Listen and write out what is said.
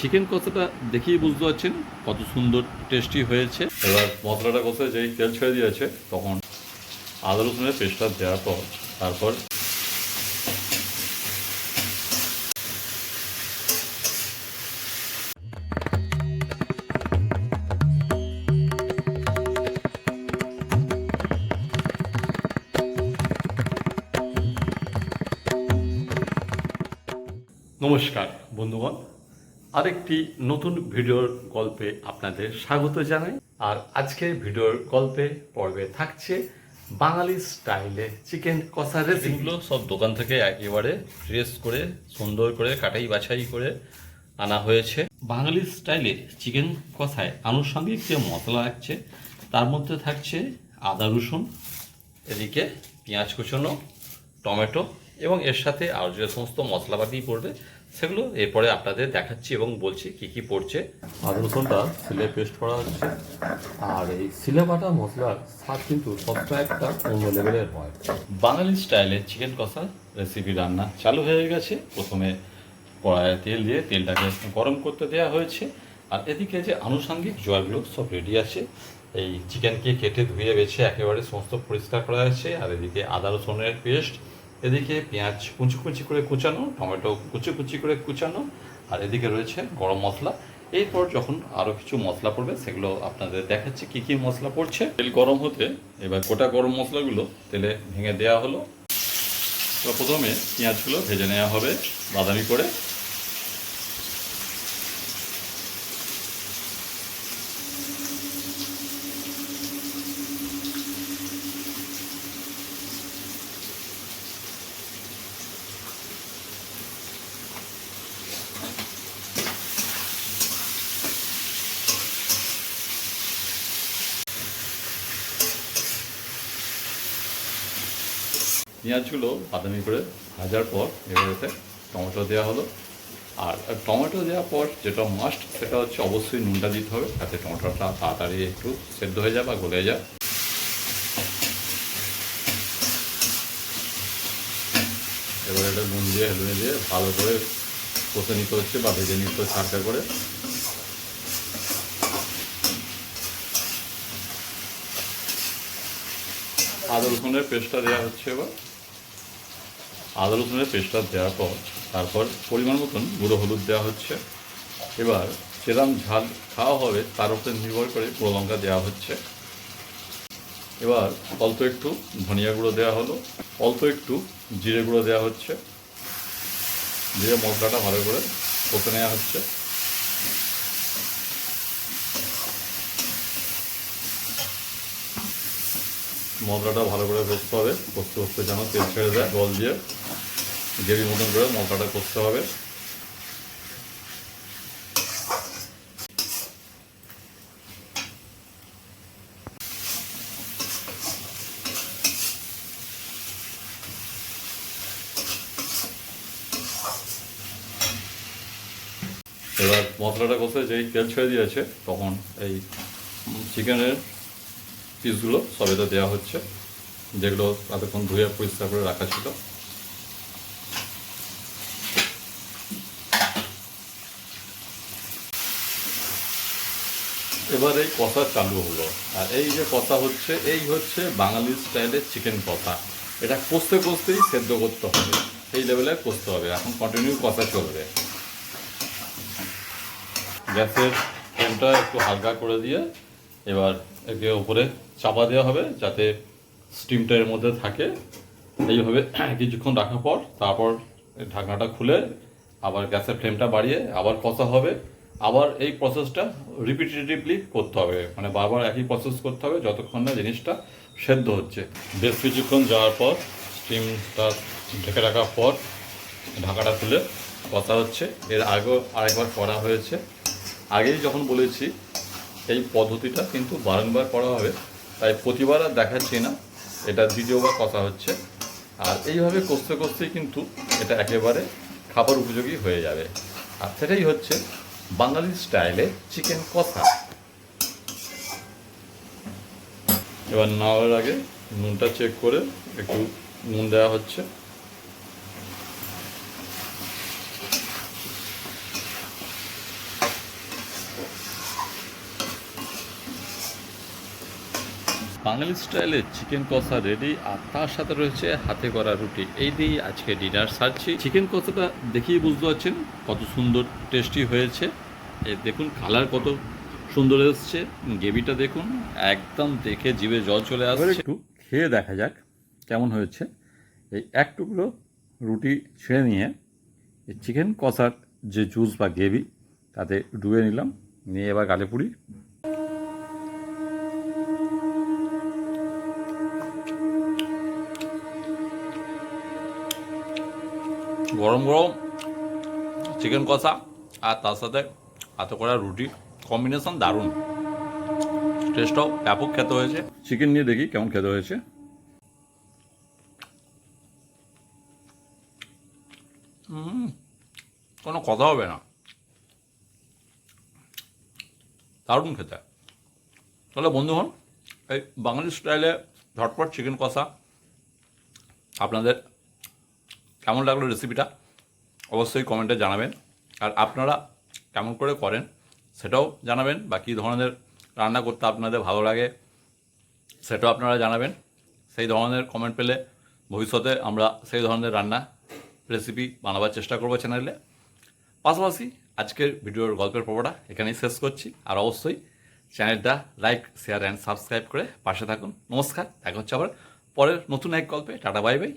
Chicken কষাটা দেখেই বুঝতে পারছেন কত সুন্দর টেস্টি হয়েছে। এবার মশলাটা কষে যেই তেল ছেড়ে দিয়েছে, তখন আদা রসুনের পেস্টটা দেওয়ার পর তারপর নমস্কার বন্ধুগণ। আরেকটি নতুন ভিডিওর গল্পে আপনাদের স্বাগত জানাই। আর আজকের ভিডিওর গল্পে পর্বে থাকছে বাঙালি স্টাইলে চিকেন কষা রেসিপিগুলো সব দোকান থেকে একেবারে ফ্রেশ করে, সুন্দর করে, কাটাই বাছাই করে আনা হয়েছে। বাঙালি স্টাইলে চিকেন কষায় আনুষঙ্গিক যে মশলা লাগছে তার মধ্যে থাকছে আদা রসুন, এদিকে পেঁয়াজ কুচনো, টমেটো, এবং এর সাথে আর যে সমস্ত মশলাপাতি পড়বে সেগুলো এরপরে আপনাদের দেখাচ্ছি এবং বলছি কি কি পড়ছে। আদা রসুনটা সিলে পেস্ট করা হচ্ছে। আর এই সিলে বাটা মশলার স্বাদ কিন্তু সবসময় একটা অন্য লেভেলের হয়। বাঙালি স্টাইলে চিকেন কষা রেসিপি রান্না চালু হয়ে গেছে। প্রথমে কড়াইয়ে তেল দিয়ে তেলটাকে গরম করতে দেওয়া হয়েছে। আর এদিকে যে আনুষঙ্গিক জোয়ারগুলো সব রেডি আছে। এই চিকেনকে কেটে ধুয়ে বেছে একেবারে সমস্ত পরিষ্কার করা হয়েছে। আর এদিকে আদা রসুনের পেস্ট এদিকে পেঁয়াজ কুচি কুচি করে কুচানো, টমেটো কুচি কুচি করে কুচানো, আর এদিকে রয়েছে গরম মশলা। এরপর যখন আরও কিছু মশলা পড়বে, সেগুলো আপনাদের দেখাচ্ছে কি কি মশলা পড়ছে। তেল গরম হতে এবার গোটা গরম মশলাগুলো তেলে ভেঙে দেওয়া হলো। প্রথমে পেঁয়াজগুলো ভেজে নেওয়া হবে বাদামি করে। পেঁয়াজগুলো বাদামি করে ভাজার পর এবার এতে টমেটো দেওয়া হলো। আর টমেটো দেওয়ার পর যেটা মাস্ট সেটা হচ্ছে অবশ্যই নুনটা দিতে হবে, যাতে টমেটোটা তাড়াতাড়ি একটু সেদ্ধ হয়ে যায় বা গলে যায়। এবার এটা নুন দিয়ে হেলুনে দিয়ে ভালো করে কষে নিতে হচ্ছে বা ভেজে নিতে হচ্ছে হালকা করে। আদা রসুনের পেস্টটা দেওয়া হচ্ছে এবার। আদা রসুনের পেস্টটা দেওয়ার পর, তারপর পরিমাণ মতন গুঁড়ো হলুদ দেওয়া হচ্ছে। এবার সেরাম ঝাল খাওয়া হবে, তার উপরে নির্ভর করে গুঁড়ো লঙ্কা দেওয়া হচ্ছে। এবার অল্প একটু ধনিয়া গুঁড়ো দেওয়া হলো। অল্প একটু জিরে গুঁড়ো দেওয়া হচ্ছে। জিরে মশলাটা ভালো করে কষে নেওয়া হচ্ছে। মশলাটা ভালো করে কষতে হবে, কষতে কষতে যেন তেল ছেড়ে দেয়, জল দিয়ে গ্রেভি মতন করে মশলাটা কষতে হবে। এবার মশলাটা কষে যেই তেল ছেড়ে দিয়েছে, তখন এই চিকেনের পিসগুলো সবেতে দেওয়া হচ্ছে, যেগুলো এতক্ষণ ধুয়ে পরিষ্কার করে রাখা ছিল। এবার এই কষা চালু হলো। আর এই যে কষা হচ্ছে, এই হচ্ছে বাঙালি স্টাইলের চিকেন কষা। এটা কষতে কষতেই সেদ্ধ করতে হবে। এই লেভেলে কষতে হবে। এখন কন্টিনিউ কষা চলবে। গ্যাসের ফ্লেমটা একটু হালকা করে দিয়ে এবার একে উপরে চাপা দেওয়া হবে যাতে স্টিমটা এর মধ্যে থাকে। এইভাবে কিছুক্ষণ রাখার পর তারপর ঢাকনাটা খুলে আবার গ্যাসের ফ্লেমটা বাড়িয়ে আবার কষা হবে। আবার এই প্রসেসটা রিপিটেটিভলি করতে হবে। মানে বারবার একই প্রসেস করতে হবে যতক্ষণ না জিনিসটা সেদ্ধ হচ্ছে। বেশ কিছুক্ষণ যাওয়ার পর স্টিমটা ঢেকে রাখার পর ঢাকাটা খুলে কষা হচ্ছে। এর আগেও আরেকবার করা হয়েছে। আগেই যখন বলেছি, এই পদ্ধতিটা কিন্তু বারংবার করা হবে। তাই প্রতিবার আর দেখাচ্ছি না। এটা দ্বিতীয়বার কথা হচ্ছে। আর এইভাবে করতে করতেই কিন্তু এটা একেবারে খাবার উপযোগী হয়ে যাবে। আর সেটাই হচ্ছে বাঙালি স্টাইলে চিকেন কষা। এবার নাওয়ার আগে নুনটা চেক করে একটু নুন দেওয়া হচ্ছে। বাঙালি স্টাইলে চিকেন কষা রেডি আর তার সাথে রয়েছে হাতে করা রুটি। এই দিয়েই আজকে ডিনার সারছি। চিকেন কষাটা দেখেই বুঝতে পারছেন কত সুন্দর টেস্টি হয়েছে। এই দেখুন কালার কত সুন্দর এসছে। গ্রেভিটা দেখুন একদম দেখে জিভে জল চলে আসছে। একটু খেয়ে দেখা যাক কেমন হয়েছে। এই এক টুকরো রুটি ছেড়ে নিয়ে এই চিকেন কষার যে জুস বা গ্রেভি তাতে ডুবে নিলাম। নিয়ে এবার গালে পুরি গরম গরম চিকেন কষা আর তার সাথে হাতে করা রুটি। কম্বিনেশন দারুণ। টেস্টও ব্যাপক খেতে হয়েছে। চিকেন নিয়ে দেখি কেমন খেতে হয়েছে। কোনো কথা হবে না। দারুণ খেতে। তাহলে বন্ধুগণ এই বাঙালি স্টাইলে ঝটপট চিকেন কষা। আপনাদের কেমন লাগল রেসিপিটা অবশ্যই কমেন্টে জানাবেন। আর আপনারা কেমন করে করেন সেটাও জানাবেন, বা কী ধরনের রান্না করতে আপনাদের ভালো লাগে সেটাও আপনারা জানাবেন। সেই ধরনের কমেন্ট পেলে ভবিষ্যতে আমরা সেই ধরনের রান্না রেসিপি বানাবার চেষ্টা করব চ্যানেলে পাশাপাশি আজকের ভিডিওর গল্পের পর্বটা এখানেই শেষ করছি। আর অবশ্যই চ্যানেলটা লাইক শেয়ার অ্যান্ড সাবস্ক্রাইব করে পাশে থাকুন। নমস্কার, দেখা হচ্ছে আবার পরের নতুন এক গল্পে। Tata bye bye